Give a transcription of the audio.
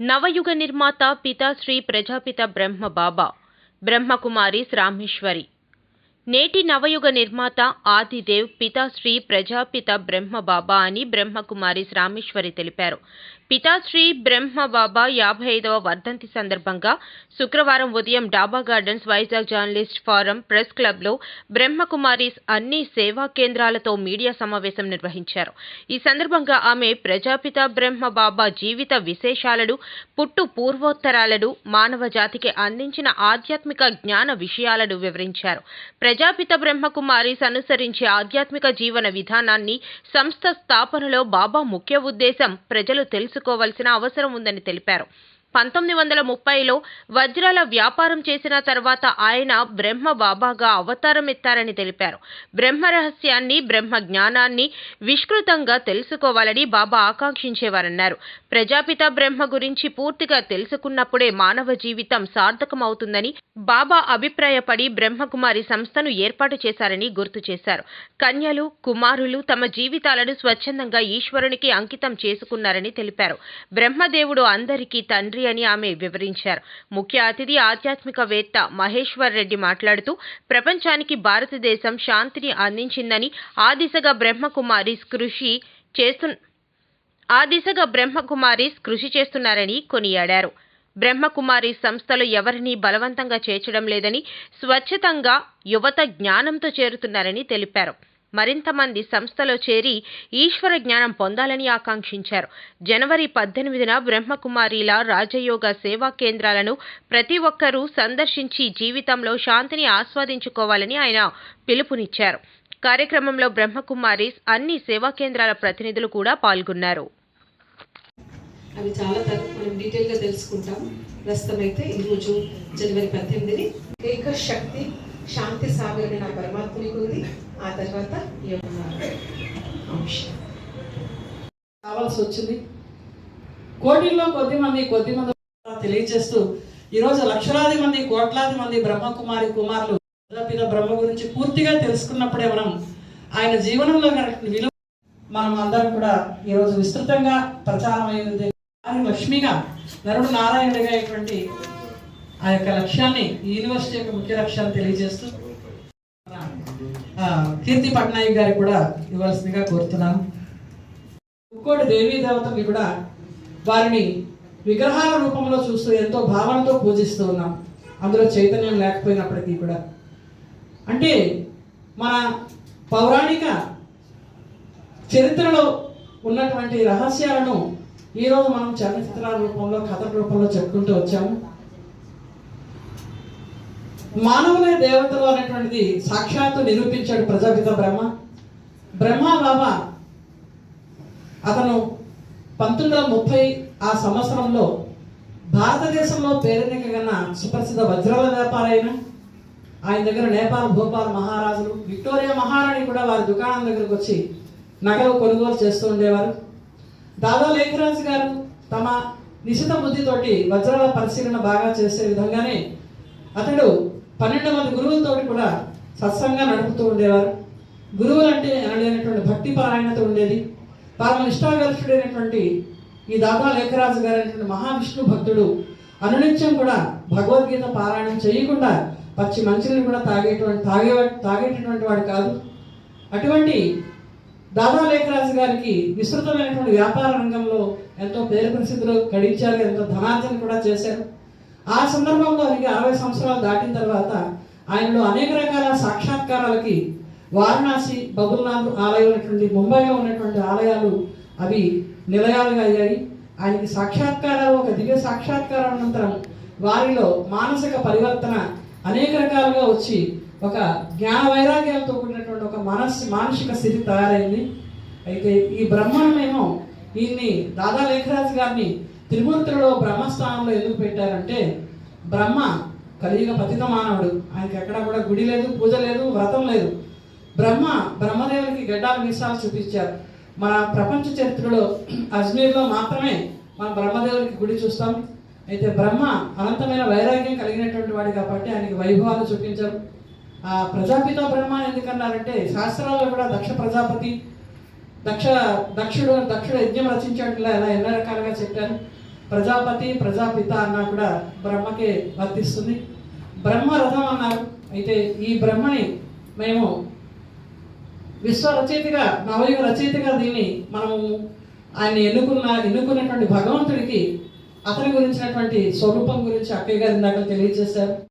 నవయుగ నిర్మాత పితాశ్రీ ప్రజాపిత బ్రహ్మ బాబా బ్రహ్మకుమారి శ్రామేశ్వరి. నేటి నవయుగ నిర్మాత ఆదిదేవ్ పితాశ్రీ ప్రజాపిత బ్రహ్మ బాబా అని బ్రహ్మకుమారి శ్రామేశ్వరి తెలిపారు. పితాశ్రీ బ్రహ్మ బాబా యాభై ఐదవ వర్ధంతి సందర్భంగా శుక్రవారం ఉదయం Daba Gardens Vizag journalist forum press క్లబ్లో బ్రహ్మకుమారీస్ అన్ని సేవా కేంద్రాలతో మీడియా సమావేశం నిర్వహించారు. ఈ సందర్భంగా ఆమె ప్రజాపిత బ్రహ్మ బాబా జీవిత విశేషాలను పుట్టు పూర్వోత్తరాలను మానవ జాతికి అందించిన ఆధ్యాత్మిక జ్ఞాన విషయాలను వివరించారు. ప్రజాపిత బ్రహ్మకుమారీస్ అనుసరించే ఆధ్యాత్మిక జీవన విధానాన్ని సంస్థ స్థాపనలో బాబా ముఖ్య ఉద్దేశం ప్రజలు తెలుసు తెలుసుకోవాల్సిన అవసరం ఉందని తెలిపారు. పంతొమ్మిది వందల ముప్పైలో వజ్రాల వ్యాపారం చేసిన తర్వాత ఆయన బ్రహ్మ బాబాగా అవతారం ఎత్తారని తెలిపారు. బ్రహ్మ రహస్యాన్ని బ్రహ్మ జ్ఞానాన్ని విస్తృతంగా తెలుసుకోవాలని బాబా ఆకాంక్షించేవారన్నారు. ప్రజాపిత బ్రహ్మ గురించి పూర్తిగా తెలుసుకున్నప్పుడే మానవ జీవితం సార్థకమవుతుందని బాబా అభిప్రాయపడి బ్రహ్మకుమారి సంస్థను ఏర్పాటు చేశారని గుర్తు చేశారు. కన్యలు కుమారులు తమ జీవితాలను స్వచ్ఛందంగా ఈశ్వరునికి అంకితం చేసుకున్నారని తెలిపారు. బ్రహ్మదేవుడు అందరికీ తండ్రి అని ఆమె వివరించారు. ముఖ్య అతిథి ఆధ్యాత్మికవేత్త మహేశ్వర్ రెడ్డి మాట్లాడుతూ ప్రపంచానికి భారతదేశం శాంతిని అందించిందని ఆ దిశగా బ్రహ్మకుమారి కృషి చేస్తు ఆ దిశగా బ్రహ్మకుమారి కృషి చేస్తున్నారని కొనియాడారు. బ్రహ్మకుమారి సంస్థలో ఎవరిని బలవంతంగా చేర్చడం లేదని స్వచ్ఛతంగా యువత జ్ఞానంతో చేరుతున్నారని తెలిపారు. మరింత మంది సంస్థలో చేరి ఈశ్వర జ్ఞానం పొందాలని ఆకాంక్షించారు. జనవరి పద్దెనిమిదిన బ్రహ్మకుమారిల రాజయోగ సేవా కేంద్రాలను ప్రతి ఒక్కరూ సందర్శించి జీవితంలో శాంతిని ఆస్వాదించుకోవాలని ఆయన పిలుపునిచ్చారు. కార్యక్రమంలో బ్రహ్మకుమారి అన్ని సేవా కేంద్రాల ప్రతినిధులు కూడా పాల్గొన్నారు. అవి చాలా తక్కువ మనం డీటెయిల్గా తెలుసుకుంటాం. ప్రస్తుతం అయితే ఈరోజు జనవరి పద్దెనిమిదిని ఏక శక్తి శాంతి సాగరని నా పరమాత్మనికి ఉంది ఆ తర్వాత యమున అంశం. కావాల్సి వచ్చింది. కోటిల్లో కొద్ది మంది కొద్ది మంది తెలియజేస్తూ ఈరోజు లక్షలాది మంది కోట్లాది మంది బ్రహ్మకుమారి కుమారులు పిత బ్రహ్మ గురించి పూర్తిగా తెలుసుకున్నప్పుడే మనం ఆయన జీవనంలో విలువ మనం అందరం కూడా ఈరోజు విస్తృతంగా ప్రచారం అయింది లక్ష్మిగా నరుడు నారాయణుడిగా ఇటువంటి ఆ యొక్క లక్ష్యాన్ని ఈ యూనివర్సిటీ యొక్క ముఖ్య లక్ష్యాన్ని తెలియజేస్తూ కీర్తి పట్నాయక్ గారికి కూడా ఇవ్వాల్సిందిగా కోరుతున్నాను. ఇంకోటి దేవీ దేవతల్ని కూడా వారిని విగ్రహాల రూపంలో చూస్తూ ఎంతో భావనతో పూజిస్తూ ఉన్నాం. అందులో చైతన్యం లేకపోయినప్పటికీ కూడా. అంటే మన పౌరాణిక చరిత్రలో ఉన్నటువంటి రహస్యాలను ఈరోజు మనం చలనచిత్రాల రూపంలో కథల రూపంలో చెప్పుకుంటూ వచ్చాము. మానవులే దేవతలు అనేటువంటిది సాక్షాత్తు నిరూపించాడు ప్రజాపిత బ్రహ్మ. బ్రహ్మ బాబా అతను పంతొమ్మిది వందల ముప్పై ఆ సంవత్సరంలో భారతదేశంలో పేరెన్నికగన్న సుప్రసిద్ధ వజ్రాల వ్యాపారైన ఆయన దగ్గర నేపాల్ భోపాల్ మహారాజులు విక్టోరియా మహారాణి కూడా వారి దుకాణం దగ్గరకు వచ్చి నగలు కొనుగోలు చేస్తూ ఉండేవారు. దాదా లేఖరాజు గారు తమ నిశిత బుద్ధితోటి వజ్రాల పరిశీలన బాగా చేసే విధంగానే అతడు పన్నెండు మంది గురువులతోటి కూడా సత్సంగా నడుపుతూ ఉండేవారు. గురువులు అంటే అనలేనటువంటి భక్తి పారాయణత ఉండేది. పరమ నిష్ఠాగరిష్ఠుడైనటువంటి ఈ దాదా లేఖరాజు గారైనటువంటి మహావిష్ణు భక్తుడు అనునిత్యం కూడా భగవద్గీత పారాయణం చేయకుండా పచ్చి మంచిని కూడా తాగేటువంటి తాగే తాగేటటువంటి వాడు కాదు. అటువంటి దాదా లేఖరాజు గారికి విస్తృతమైనటువంటి వ్యాపార రంగంలో ఎంతో పేరు ప్రసిద్ధులు గడించారు ఎంతో ధనార్జన కూడా చేశారు. ఆ సందర్భంలో ఆయనకి అరవై సంవత్సరాలు దాటిన తర్వాత ఆయనలో అనేక రకాల సాక్షాత్కారాలకి వారణాసి బబుల్నాథ్ ఆలయం ఉన్నటువంటి ముంబైలో ఉన్నటువంటి ఆలయాలు అవి నిలయాలుగా అయ్యాయి. ఆయనకి సాక్షాత్కారాలు ఒక దివ్య సాక్షాత్కారం అనంతరం వారిలో మానసిక పరివర్తన అనేక రకాలుగా వచ్చి ఒక జ్ఞాన వైరాగ్యాలతో కూడినటువంటి ఒక మనస్ మానసిక స్థితి తయారైంది. అయితే ఈ బ్రహ్మాండమేమో ఈయన్ని దాదా లేఖరాజు గారిని త్రిమూర్తులలో బ్రహ్మస్థానంలో ఎందుకు పెట్టారంటే బ్రహ్మ కలియుగ పతిత మానవుడు. ఆయనకి ఎక్కడ కూడా గుడి లేదు పూజ లేదు వ్రతం లేదు. బ్రహ్మ బ్రహ్మదేవునికి గడ్డాలు మీసాలు చూపించారు. మన ప్రపంచ చరిత్రలో అజ్మీర్లో మాత్రమే మన బ్రహ్మదేవునికి గుడి చూస్తాం. అయితే బ్రహ్మ అనంతమైన వైరాగ్యం కలిగినటువంటి వాడు కాబట్టి ఆయనకి వైభవాలు చూపించారు. ఆ ప్రజాపిత బ్రహ్మ ఎందుకన్నారంటే శాస్త్రాల్లో కూడా దక్ష ప్రజాపతి దక్ష దక్షుడు దక్షుడు యజ్ఞం రచించినట్లు ఇలా ఎన్నో రకాలుగా చెప్పారు. ప్రజాపతి ప్రజాపిత అన్నా కూడా బ్రహ్మకే వర్తిస్తుంది. బ్రహ్మ రథం అన్నారు. అయితే ఈ బ్రహ్మని మేము విశ్వ రచయితగా నవయుగ రచయితగా దీన్ని మనము ఆయన ఎన్నుకున్న ఎన్నుకున్నటువంటి భగవంతుడికి అతని గురించినటువంటి స్వరూపం గురించి అక్కయ్య గారు ఇందాక తెలియజేశారు.